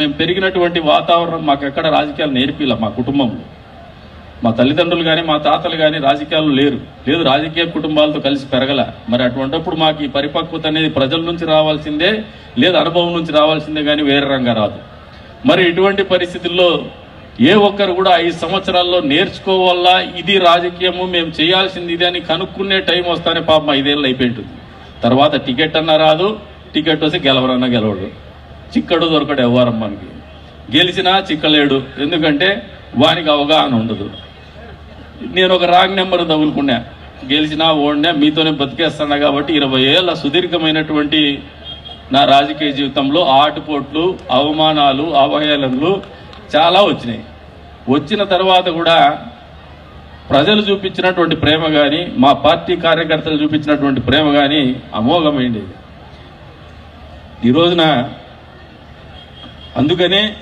మేము పెరిగినటువంటి వాతావరణం మాకు ఎక్కడ రాజకీయాలు నేర్పిలా మా కుటుంబంలో. మా తల్లిదండ్రులు కానీ మా తాతలు కానీ రాజకీయాలు లేరు. లేదు రాజకీయ కుటుంబాలతో కలిసి పెరగల. మరి అటువంటిప్పుడు మాకు ఈ పరిపక్వత అనేది ప్రజల నుంచి రావాల్సిందే లేదు అనుభవం నుంచి రావాల్సిందే కానీ వేరే రంగా రాదు. మరి ఇటువంటి పరిస్థితుల్లో ఏ ఒక్కరు కూడా ఐదు సంవత్సరాల్లో నేర్చుకోవాలా ఇది రాజకీయము మేము చేయాల్సింది ఇది అని కనుక్కునే టైం వస్తానే పాపం ఐదేళ్ళు అయిపోయింటుంది. తర్వాత టికెట్ అన్నా రాదు టికెట్ వస్తే గెలవరన్నా గెలవడు. చిక్కడు దొరకడు ఎవ్వరం మనకి. గెలిచినా చిక్కలేడు. ఎందుకంటే వానికి అవగాహన ఉండదు. నేను ఒక రాంగ్ నెంబర్ తగులుకున్నా. గెలిచినా ఓడినా మీతోనే బతికేస్తాను కాబట్టి ఇరవై ఏళ్ళ సుదీర్ఘమైనటువంటి నా రాజకీయ జీవితంలో ఆటుపోట్లు అవమానాలు అవహేళనలు చాలా వచ్చినాయి. వచ్చిన తర్వాత కూడా ప్రజలు చూపించినటువంటి ప్రేమ కానీ మా పార్టీ కార్యకర్తలు చూపించినటువంటి ప్రేమ కానీ అమోఘమైంది. ఈ రోజున అందుకనే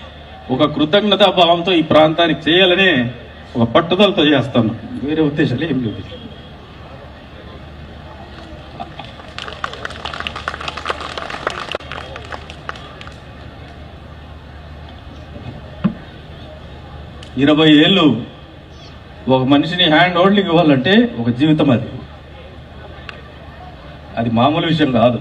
ఒక కృతజ్ఞతా భావంతో ఈ ప్రాంతానికి చేయాలనే ఒక పట్టుదలతో చేస్తాను. వేరే ఉద్దేశాలు ఏం లేదు ఇరవై ఏళ్ళు ఒక మనిషిని హ్యాండ్ హోల్డింగ్ ఇవ్వాలంటే ఒక జీవితం అది. అది మామూలు విషయం కాదు.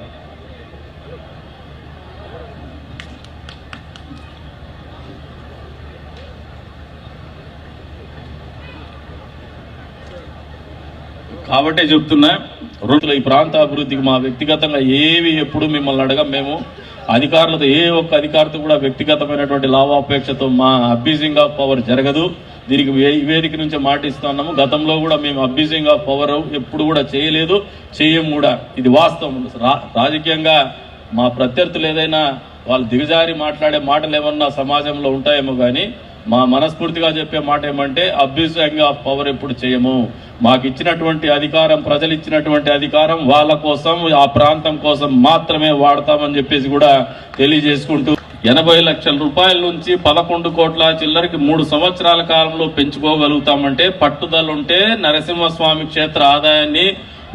కాబట్టే చెప్తున్నా రెండు ఈ ప్రాంత అభివృద్ధికి మా వ్యక్తిగతంగా ఏవి ఎప్పుడు మిమ్మల్ని అడగం మేము అధికారులతో ఏ ఒక్క అధికారితో కూడా వ్యక్తిగతమైనటువంటి లాభాపేక్షతో మా అబ్యూజింగ్ ఆఫ్ పవర్ జరగదు. దీనికి వే- వేదిక నుంచి మాటిస్తున్నాము. గతంలో కూడా మేము అబ్యూజింగ్ ఆఫ్ పవర్ ఎప్పుడు కూడా చేయలేదు. చేయం కూడా. ఇది వాస్తవం. రా- రాజకీయంగా మా ప్రత్యర్థులు ఏదైనా వాళ్ళు దిగజారి మాట్లాడే మాటలు ఏమన్నా సమాజంలో ఉంటాయేమో కానీ మా మనస్ఫూర్తిగా చెప్పే మాట ఏమంటే అబ్యూజింగ్ ఆఫ్ పవర్ ఎప్పుడు చేయము. మాకు ఇచ్చినటువంటి అధికారం ప్రజలు ఇచ్చినటువంటి అధికారం వాళ్ళ కోసం ఆ ప్రాంతం కోసం మాత్రమే వాడతామని చెప్పేసి కూడా తెలియజేసుకుంటూ ఎనభై లక్షల రూపాయల నుంచి పదకొండు కోట్ల చిల్లరకి మూడు సంవత్సరాల కాలంలో పెంచుకోగలుగుతామంటే పట్టుదలుంటే నరసింహస్వామి క్షేత్ర ఆదాయాన్ని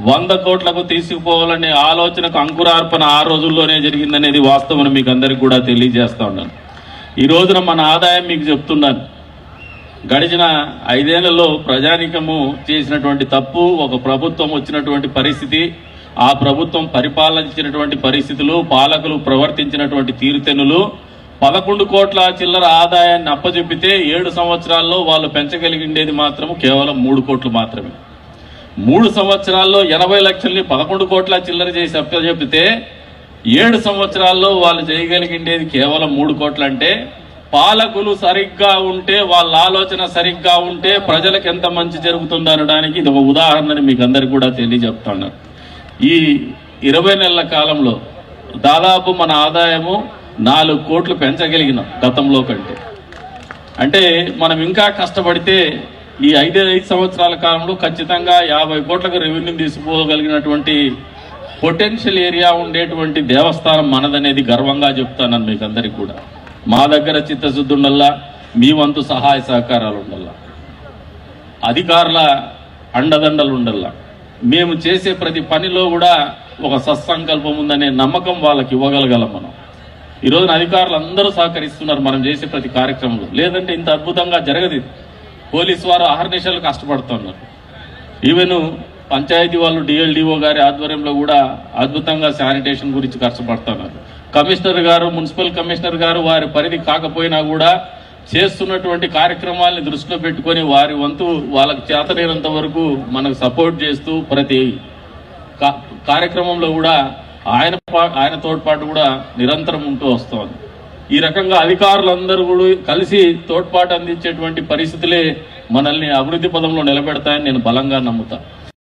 వంద కోట్లకు తీసుకుపోవాలనే ఆలోచనకు అంకురార్పణ ఆ రోజుల్లోనే జరిగిందనేది వాస్తవం మీకు అందరికి కూడా తెలియజేస్తా ఉన్నాను. ఈ రోజున మన ఆదాయం మీకు చెప్తున్నాను. గడిచిన ఐదేళ్ళలో ప్రజానికము చేసినటువంటి తప్పు ఒక ప్రభుత్వం వచ్చినటువంటి పరిస్థితి ఆ ప్రభుత్వం పరిపాలించినటువంటి పరిస్థితులు పాలకులు ప్రవర్తించినటువంటి తీరుతెన్నులు పదకొండు కోట్ల చిల్లర ఆదాయాన్ని అప్పచెప్పితే ఏడు సంవత్సరాల్లో వాళ్ళు పెంచగలిగిండేది మాత్రం కేవలం మూడు కోట్లు మాత్రమే. మూడు సంవత్సరాల్లో ఎనభై లక్షల్ని పదకొండు కోట్ల చిల్లర చేసి అప్పచెప్పితే ఏడు సంవత్సరాల్లో వాళ్ళు చేయగలిగిండేది కేవలం మూడు కోట్లంటే పాలకులు సరిగ్గా ఉంటే వాళ్ళ ఆలోచన సరిగ్గా ఉంటే ప్రజలకు ఎంత మంచి జరుగుతుందో అనడానికి ఇది ఒక ఉదాహరణని మీకు అందరికి కూడా తెలియజెప్తాను. ఈ ఇరవై నెలల కాలంలో దాదాపు మన ఆదాయము నాలుగు కోట్లు పెంచగలిగినాం గతంలో కంటే. అంటే మనం ఇంకా కష్టపడితే ఈ ఐదు ఐదు సంవత్సరాల కాలంలో ఖచ్చితంగా యాభై కోట్లకు రెవెన్యూ తీసుకోగలిగినటువంటి పొటెన్షియల్ ఏరియా ఉండేటువంటి దేవస్థానం మనదనేది గర్వంగా చెప్తాను మీకు అందరికి కూడా. మా దగ్గర చిత్తశుద్ధి ఉండల్లా మీ వంతు సహాయ సహకారాలు ఉండల్లా అధికారుల అండదండలు ఉండల్లా మేము చేసే ప్రతి పనిలో కూడా ఒక సత్సంకల్పం ఉందనే నమ్మకం వాళ్ళకి ఇవ్వగలగలం మనం. ఈ రోజున అధికారులు అందరూ సహకరిస్తున్నారు మనం చేసే ప్రతి కార్యక్రమంలో. లేదంటే ఇంత అద్భుతంగా జరగదు పోలీస్ వారు అహర్నిశలు కష్టపడుతున్నారు. ఈవెన్ పంచాయతీ వాళ్ళు డిఎల్డిఓ గారి ఆధ్వర్యంలో కూడా అద్భుతంగా శానిటేషన్ గురించి కష్టపడుతున్నారు. కమిషనర్ గారు మున్సిపల్ కమిషనర్ గారు వారి పరిధి కాకపోయినా కూడా చేస్తున్నటువంటి కార్యక్రమాల్ని దృష్టిలో పెట్టుకొని వారి వంతు వాళ్ళకి చేతనేనంత వరకు మనకు సపోర్ట్ చేస్తూ ప్రతి కా- కార్యక్రమంలో కూడా ఆయన పా- ఆయన తోడ్పాటు కూడా నిరంతరం ఉంటూ వస్తుంది. ఈ రకంగా అధికారులందరూ కూడా కలిసి తోడ్పాటు అందించేటువంటి పరిస్థితులే మనల్ని అభివృద్ధి పదంలో నిలబెడతాయని నేను బలంగా నమ్ముతాను